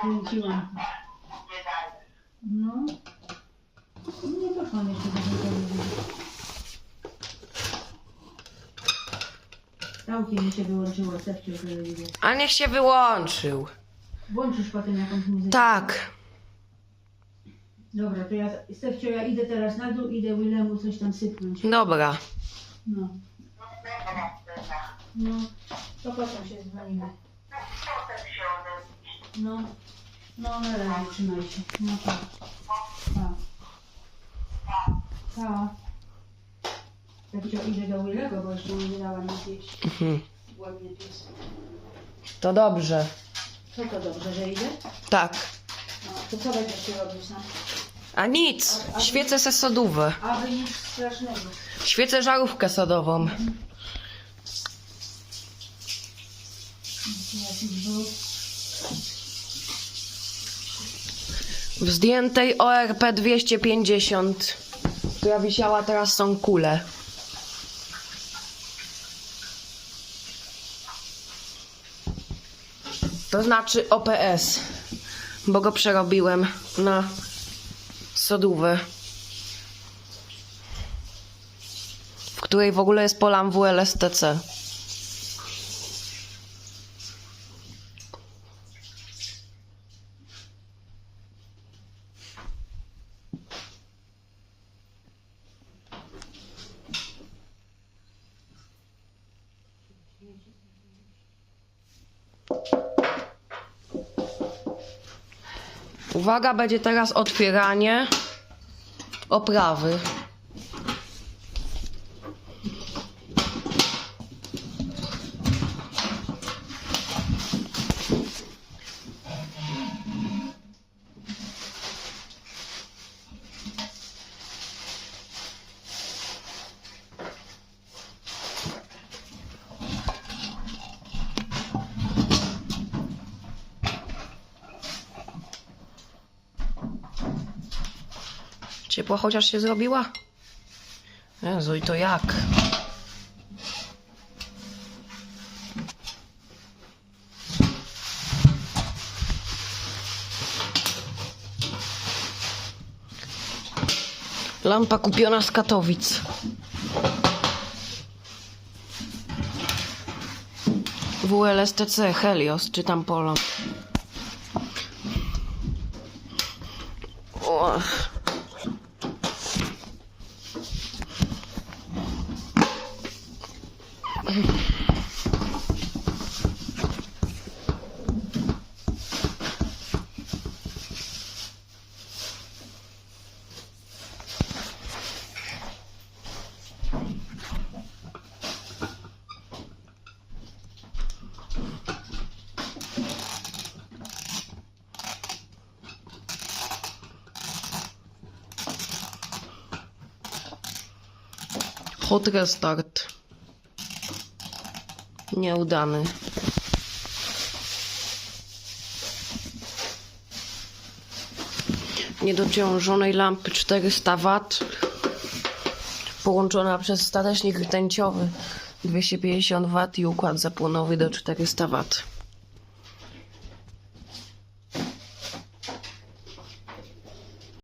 Kręciłam. No. Nie doszłam jeszcze do telewizji. Całkiem mi się wyłączyło sepcie telewizję. A niech się wyłączył. Włączysz potem jakąś muzykę. Tak. Dobra, to ja, Stefcio, ja idę teraz na dół, idę Willemu coś tam sypnąć. Dobra. No. No, to potem się dzwonimy. No, no na razie, trzymaj się. No tak. Pa. Pa. Stefcio, idę do Willego, bo jeszcze nie dałam nic jeść. Mhm. Ładnie pies. To dobrze. Co to dobrze, że idę? Tak. No, to co będziesz się robić, no? A nic. Świecę se sodówę. Aby nic strasznego. Świecę żarówkę sodową. Jakiś był. W zdjętej ORP 250, która wisiała, teraz są kule. To znaczy OPS, bo go przerobiłem na sodówę, w której w ogóle jest polam WLSTC. Uwaga, będzie teraz otwieranie oprawy. Ciepła chociaż się zrobiła? Jezu, i to jak? Lampa kupiona z Katowic. WLSTC Helios, czy tam Polo. Och. Podcast startet. Nieudany. Niedociążonej lampy 400 W połączona przez statecznik rtęciowy 250 W i układ zapłonowy do 400 W.